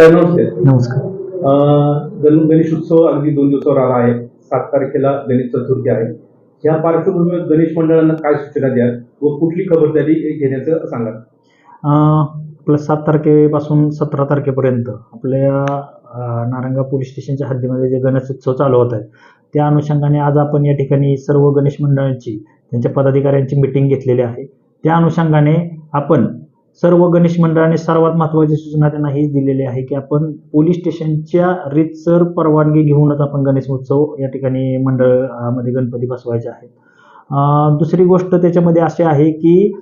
साहेब नमस्ते नमस्कार गण- गणेश उत्सव अगदी दोन दिवसावर आला आहे. सात तारखेला गणेश चतुर्थी आहे. या पार्श्वभूमीवर गणेश मंडळांना काय सूचना द्याल व कुठली खबरदारी घेण्याचं सांगा आपलं सात तारखेपासून सतरा तारखेपर्यंत आपल्या नारंगा पोलीस स्टेशनच्या हद्दीमध्ये जे गणेश उत्सव चालू होत आहे त्या अनुषंगाने आज आपण या ठिकाणी सर्व गणेश मंडळांची त्यांच्या पदाधिकाऱ्यांची मिटिंग घेतलेली आहे. त्या अनुषंगाने आपण सर्व गणेश मंडळाने सर्वात महत्त्वाची सूचना त्यांना हीच दिलेली आहे की आपण पोलीस स्टेशनच्या रीतसर परवानगी घेऊनच आपण गणेश उत्सव या ठिकाणी मंडळामध्ये गणपती बसवायचे आहेत. दुसरी गोष्ट त्याच्यामध्ये अशी आहे की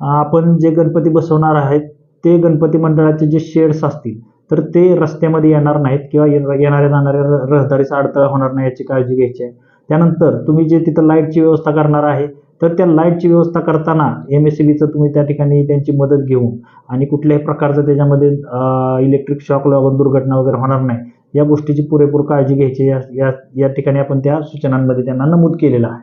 आपण जे गणपती बसवणार आहेत ते गणपती मंडळाचे जे शेड्स असतील तर ते रस्त्यामध्ये येणार नाहीत किंवा ये- येणाऱ्या जाणाऱ्या र- रहदारीचा अडथळा होणार नाही याची काळजी घ्यायची आहे. त्यानंतर तुम्ही जे तिथं लाईटची व्यवस्था करणार आहे तर त्या लाईटची व्यवस्था करताना एम एस सी बीचं तुम्ही त्या ठिकाणी त्यांची मदत घेऊन आणि कुठल्याही प्रकारचं त्याच्यामध्ये इलेक्ट्रिक शॉक लागून दुर्घटना वगैरे होणार नाही या गोष्टीची पुरेपूर काळजी घ्यायची. या या या ठिकाणी आपण त्या सूचनांमध्ये त्यांना नमूद केलेलं आहे.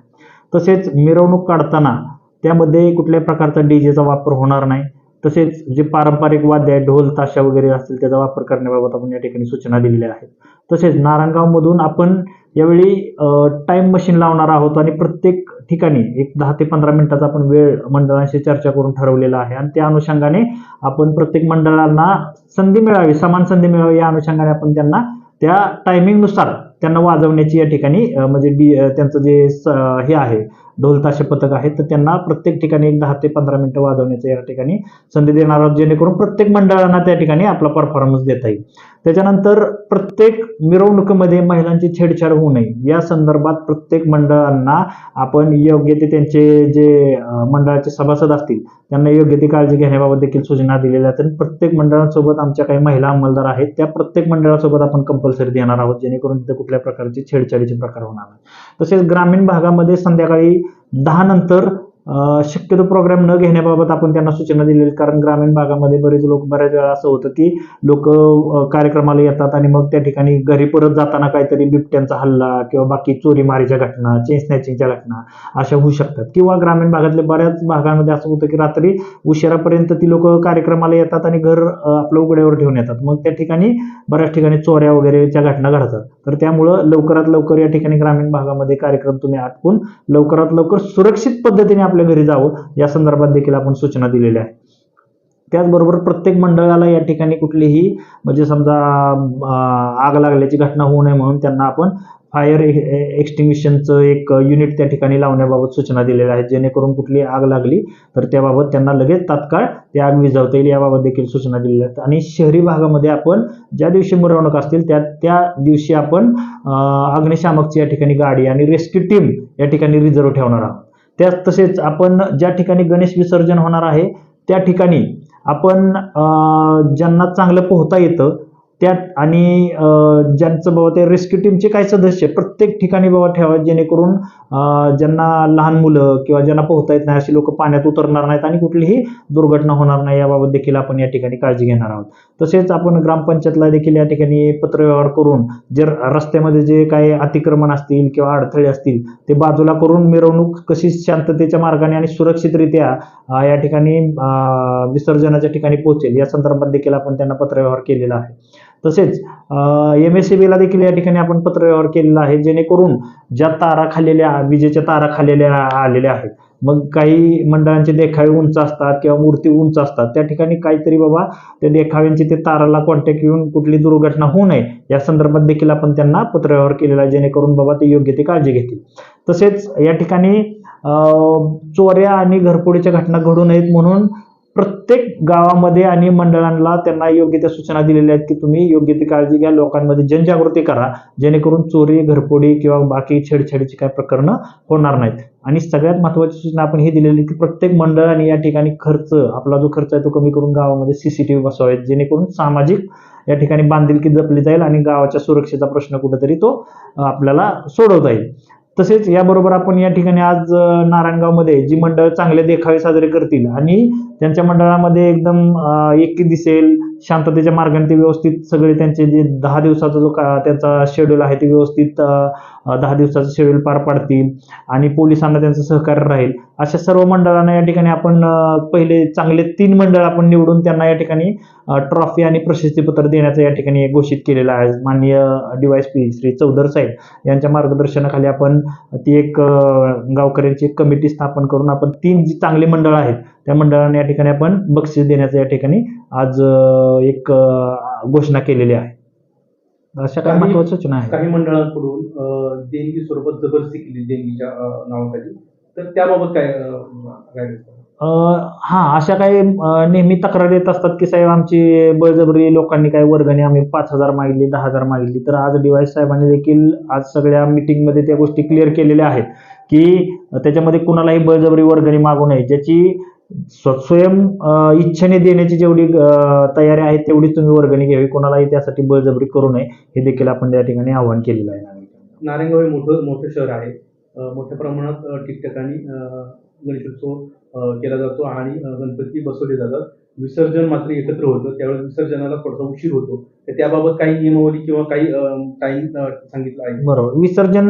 तसेच मिरवणूक काढताना त्यामध्ये कुठल्याही प्रकारचा डी जेचा वापर होणार नाही. तसेच जे पारंपरिक वाद्य आहे ढोल ताशा वगैरे असतील त्याचा वापर करण्याबाबत आपण या ठिकाणी सूचना दिलेल्या आहेत. तसेच नारायणगावमधून आपण यावेळी टाईम मशीन लावणार आहोत आणि प्रत्येक ठिकाणी एक दहा ते पंधरा मिनिटाचा आपण वेळ मंडळांशी चर्चा करून ठरवलेला आहे. आणि त्या अनुषंगाने आपण प्रत्येक मंडळांना संधी मिळावी समान संधी मिळावी या अनुषंगाने आपण त्यांना त्या टायमिंगनुसार त्यांना वाजवण्याची या ठिकाणी म्हणजे डी त्यांचं जे हे आहे ढोल ताशे पथक आहे तर त्यांना प्रत्येक ठिकाणी एक दहा ते पंधरा मिनिटं वाजवण्याचं या ठिकाणी संधी देणार आहोत जेणेकरून प्रत्येक मंडळांना त्या ठिकाणी आपला परफॉर्मन्स देता येईल. त्याच्यानंतर प्रत्येक मिरवणुकीमध्ये महिलांची छेडछाड होऊ नये. या संदर्भात प्रत्येक मंडळांना आपण योग्य ते त्यांचे जे मंडळाचे सभासद असतील त्यांना योग्य ती काळजी घेण्याबाबत देखील सूचना दिलेल्या आहेत. आणि प्रत्येक मंडळांसोबत आमच्या काही महिला अंमलदार आहेत त्या प्रत्येक मंडळासोबत आपण कंपल्सरी देणार आहोत जेणेकरून तिथे कुठल्या प्रकारची छेडछाडीचे प्रकार होणार नाही तसेच ग्रामीण भागामध्ये संध्याकाळी दहा नंतर शक्यतो प्रोग्राम न घेण्याबाबत आपण त्यांना सूचना दिलेली कारण ग्रामीण भागामध्ये बरेच लोक बऱ्याच वेळा असं होतं की लोक कार्यक्रमाला येतात आणि मग त्या ठिकाणी घरी परत जाताना काहीतरी बिबट्यांचा हल्ला किंवा बाकी चोरी मारीच्या घटना चेन स्नॅचिंगच्या घटना अशा होऊ शकतात. किंवा ग्रामीण भागातले बऱ्याच भागामध्ये असं होतं की रात्री उशिरापर्यंत ती लोक कार्यक्रमाला येतात आणि घर आपलं उघड्यावर ठेवून येतात. मग त्या ठिकाणी बऱ्याच ठिकाणी चोऱ्या वगैरेच्या घटना घडतात. तर त्यामुळं लवकरात लवकर या ठिकाणी ग्रामीण भागामध्ये कार्यक्रम तुम्ही आटपून लवकरात लवकर सुरक्षित पद्धतीने आपल्या घरी जावं या संदर्भात देखील आपण सूचना दिलेल्या आहेत. त्याचबरोबर प्रत्येक मंडळाला या ठिकाणी कुठलीही म्हणजे समजा आग लागल्याची घटना होऊ नये म्हणून त्यांना आपण फायर एक्स्टिंग्विशनचं e-, e-, एक युनिट त्या ठिकाणी लावण्याबाबत सूचना दिलेल्या आहेत. जेणेकरून कुठली आग लागली तर त्याबाबत त्यांना लगेच तात्काळ ते आग विझवता येईल याबाबत देखील सूचना दिलेल्या आहेत. आणि शहरी भागामध्ये आपण ज्या दिवशी मिरवणूक असतील त्या त्या दिवशी आपण अग्निशामकची या ठिकाणी गाडी आणि रेस्क्यू टीम या ठिकाणी रिझर्व ठेवणार आहोत. त्या तसेच आपण ज्या ठिकाणी गणेश विसर्जन होणार आहे त्या ठिकाणी आपण ज्यांना चांगलं पोहता येतं त्यात आणि ज्यांचं बाबा ते रेस्क्यू टीमचे काही सदस्य प्रत्येक ठिकाणी बाबा ठेवा जेणेकरून ज्यांना लहान मुलं किंवा ज्यांना पोहता येत नाही अशी लोक पाण्यात उतरणार नाहीत आणि कुठलीही दुर्घटना होणार नाही याबाबत देखील आपण या ठिकाणी काळजी घेणार आहोत. तसेच आपण ग्रामपंचायतला देखील या ठिकाणी पत्रव्यवहार करून जे रस्त्यामध्ये जे काही अतिक्रमण असतील किंवा अडथळे असतील ते बाजूला करून मिरवणूक कशी शांततेच्या मार्गाने आणि सुरक्षितरित्या या ठिकाणी विसर्जनाच्या ठिकाणी पोहोचेल या संदर्भात देखील आपण त्यांना पत्रव्यवहार केलेला आहे. तसेच एम एस सी बीला देखील या ठिकाणी आपण पत्रव्यवहार केलेला आहे जेणेकरून ज्या तारा खालेल्या विजेच्या तारा खालेल्या आलेल्या आहेत मग काही मंडळांचे देखावे उंच असतात किंवा मूर्ती उंच असतात त्या ठिकाणी काहीतरी बाबा त्या देखाव्यांची ते ताराला कॉन्टॅक्ट येऊन कुठली दुर्घटना होऊ नये या संदर्भात देखील आपण त्यांना पत्रव्यवहार केलेला आहे जेणेकरून बाबा ते योग्य ती काळजी घेतील. तसेच या ठिकाणी चोऱ्या आणि घरपोडीच्या घटना घडू नयेत म्हणून प्रत्येक गावामध्ये आणि मंडळांना त्यांना योग्य त्या सूचना दिलेल्या आहेत की तुम्ही योग्य ती काळजी घ्या. लोकांमध्ये जनजागृती करा. जेणेकरून चोरी घरफोडी किंवा बाकी छेडछाडीची काय प्रकरणं होणार नाहीत. आणि सगळ्यात महत्वाची सूचना आपण ही दिलेली की प्रत्येक मंडळाने या ठिकाणी खर्च आपला जो खर्च आहे तो कमी करून गावामध्ये सीसीटीव्ही बसवावेत. जेणेकरून सामाजिक या ठिकाणी बांधिलकी जपली जाईल आणि गावाच्या सुरक्षेचा प्रश्न कुठेतरी तो आपल्याला सोडवता येईल. तसेच याबरोबर आपण या ठिकाणी आज नारायणगावमध्ये जी मंडळ चांगले देखावे साजरे करतील आणि त्यांच्या मंडळामध्ये एकदम एकी दिसेल शांततेच्या मार्गाने ते व्यवस्थित सगळे त्यांचे जे दहा दिवसाचा जो का त्यांचा शेड्यूल आहे ते व्यवस्थित दहा दिवसाचं शेड्यूल पार पाडतील आणि पोलिसांना त्यांचं सहकार्य राहील. अशा सर्व मंडळांना या ठिकाणी आपण पहिले चांगले तीन मंडळ आपण निवडून त्यांना या ठिकाणी ट्रॉफी आणि प्रशस्तीपत्र देण्याचं या ठिकाणी घोषित केलेलं आहे. माननीय डीवायस पी श्री चौधर साहेब यांच्या मार्गदर्शनाखाली आपण ती एक गावकऱ्यांची एक कमिटी स्थापन करून आपण तीन जी चांगली मंडळ आहेत त्या मंडळांना या ठिकाणी आपण बक्षीस देण्याचं या ठिकाणी आज एक घोषणा केलेली आहे. अशा काही महत्त्वाच्या सूचना आहेत. काही मंडळांकडून देणगी स्वरूपात जबरदस्ती केली देणगीच्या नावाखाली. तर त्याबाबत काय हा अशा काही नेहमी तक्रार येत असतात की साहेब आमची बळजबरी लोकांनी काही वर्गणी आम्ही पाच हजार मागितली दहा हजार मागितली. तर आज डीवायस साहेबांनी देखील आज सगळ्या मिटिंगमध्ये त्या गोष्टी क्लिअर केलेल्या आहेत की त्याच्यामध्ये कुणालाही बळजबरी वर्गणी मागू नये ज्याची स्वयं इच्छेने देण्याची जेवढी तयारी आहे तेवढीच तुम्ही वर्गणी घ्यावी. कोणालाही त्यासाठी बळजबरी करू नये. हे देखील आपण त्या ठिकाणी आवाहन केलेलं आहे नागरिकांना. नारायणगाव हे मोठं मोठं शहर आहे. मोठ्या प्रमाणात ठिकठिकाणी गणेशोत्सव केला जातो आणि गणपती बसवले जातात. विसर्जन मात्र एकत्र होतं. त्यावेळेस विसर्जनाला थोडासा उशीर होतो. तर त्याबाबत काही नियमावली किंवा काही टाइम सांगितलं आहे. बरोबर. विसर्जन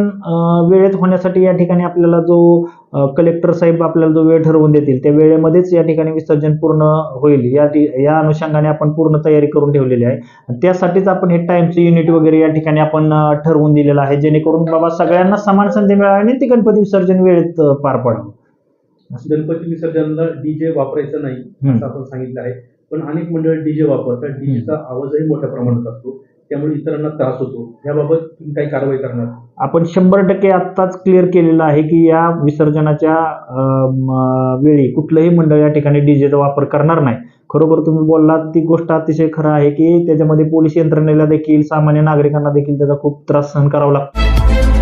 वेळेत होण्यासाठी या ठिकाणी आपल्याला जो कलेक्टर साहेब आपल्याला जो वेळ ठरवून देतील त्या वेळेमध्येच या ठिकाणी विसर्जन पूर्ण होईल. या ठि- या अनुषंगाने आपण पूर्ण तयारी करून ठेवलेली आहे. त्यासाठीच आपण हे टाइमचं युनिट वगैरे या ठिकाणी आपण ठरवून दिलेलं आहे जेणेकरून बाबा सगळ्यांना समान संधी मिळावी आणि ते गणपती विसर्जन वेळेत पार पडावं. गणपती विसर्जनाला डीजे वापरायचा नाही. असं आपण सांगितलं आहे. पण अनेक मंडळ डीजे वापरतात. डीजेचा आवाजही मोठ्या प्रमाणात असतो. त्यामुळे इतरांना त्रास होतो. याबाबत तुम्ही काही कारवाई करणार? आपण शंभर टक्के आत्ताच क्लिअर केलेलं आहे की या विसर्जनाच्या वेळी कुठलंही मंडळ या ठिकाणी डीजेचा वापर करणार नाही. खरोखर तुम्ही बोललात ती गोष्ट अतिशय खरं आहे की त्याच्यामध्ये पोलीस यंत्रणेला देखील सामान्य नागरिकांना देखील त्याचा खूप त्रास सहन करावा लागतो.